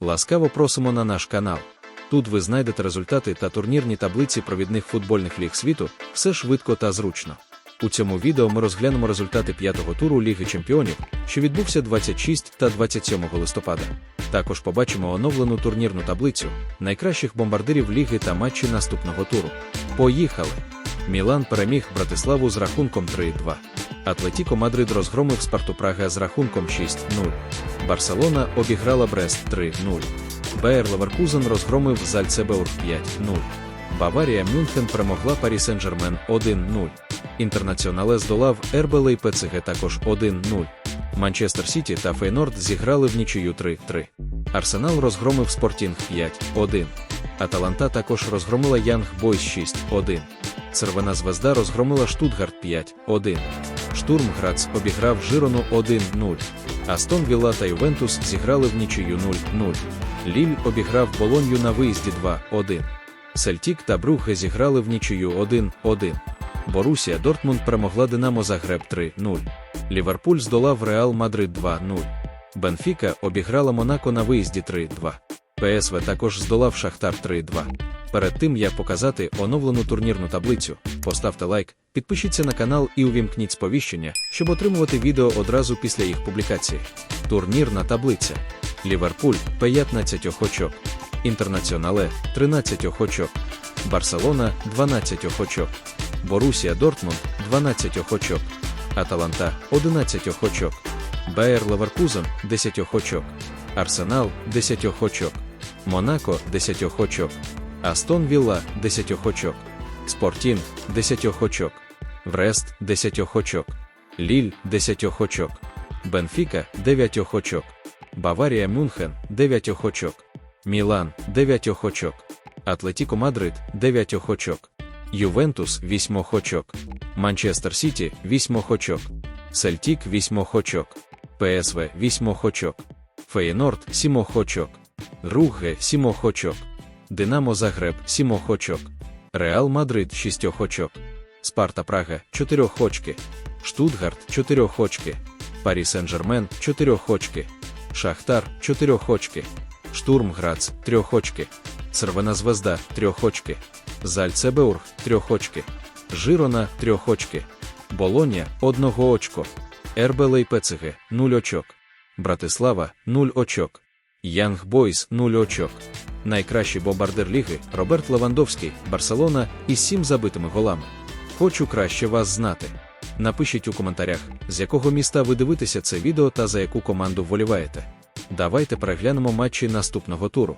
Ласкаво просимо на наш канал. Тут ви знайдете результати та турнірні таблиці провідних футбольних ліг світу, все швидко та зручно. У цьому відео ми розглянемо результати п'ятого туру Ліги Чемпіонів, що відбувся 26 та 27 листопада. Також побачимо оновлену турнірну таблицю найкращих бомбардирів ліги та матчі наступного туру. Поїхали! Мілан переміг Братиславу з рахунком 3-2. Атлетіко Мадрид розгромив Спарту Прага з рахунком 6-0. Барселона обіграла Брест 3-0. Беєр Леверкузен розгромив Зальцебеур 5-0. Баварія Мюнхен перемогла Парі Сен-Жермен 1-0. Інтернаціонале здолав РБ ПЦГ також 1-0. Манчестер Сіті та Фейнорд зіграли в нічию 3-3. Арсенал розгромив Спортінг 5-1. Аталанта також розгромила Янг Бойс 6-1. Цервена звезда розгромила Штутгарт 5-1. Штурм Грац обіграв Жирону 1-0. Астон Вілла та Ювентус зіграли в нічию 0-0. Ліль обіграв Болонью на виїзді 2-1. Сельтік та Брюгге зіграли в нічию 1-1. Борусія Дортмунд перемогла Динамо Загреб 3-0. Ліверпуль здолав Реал Мадрид 2-0. Бенфіка обіграла Монако на виїзді 3-2. ПСВ також здолав Шахтар 3-2. Перед тим як показати оновлену турнірну таблицю, поставте лайк, підпишіться на канал і увімкніть сповіщення, щоб отримувати відео одразу після їх публікації. Турнірна таблиця. Ліверпуль 15 очок. Інтернаціонале 13 очок. Барселона 12 очок. Борусія Дортмунд 12 очок. Аталанта 11 очок. Беєр Леверкузен 10 очок. Арсенал 10 очок. Монако 10 очок. Астон Вілла 10 очок. Спортінг 10 очок. Врест 10 очок. Ліль 10 очок. Бенфіка 9 очок. Баварія Мюнхен 9 очок. Мілан 9 очок. Атлетіко Мадрид 9 очок. Ювентус 8 очок. Манчестер Сіті 8 очок. Сельтік 8 очок. ПСВ 8 очок. Феєнорд 7 очок. Ругге 7 очок. Динамо Загреб 7 очок. Реал Мадрид 6 очок. Спарта Прага 4 очки. Штутгарт 4 очки. Парі Сен-Жермен 4 очки. Шахтар 4 очки. Штурм Грац 3 очки. Цервена Звезда 3 очки. Зальцебеург 3 очки. Жирона 3 очки. Болоня 1 очко. РБ ПЦГ 0 очок. Братислава 0 очок. Янг Бойс 0 очок. Найкращий бомбардир ліги Роберт Левандовський, Барселона із сім забитими голами. Хочу краще вас знати. Напишіть у коментарях, з якого міста ви дивитеся це відео та за яку команду вболіваєте. Давайте переглянемо матчі наступного туру.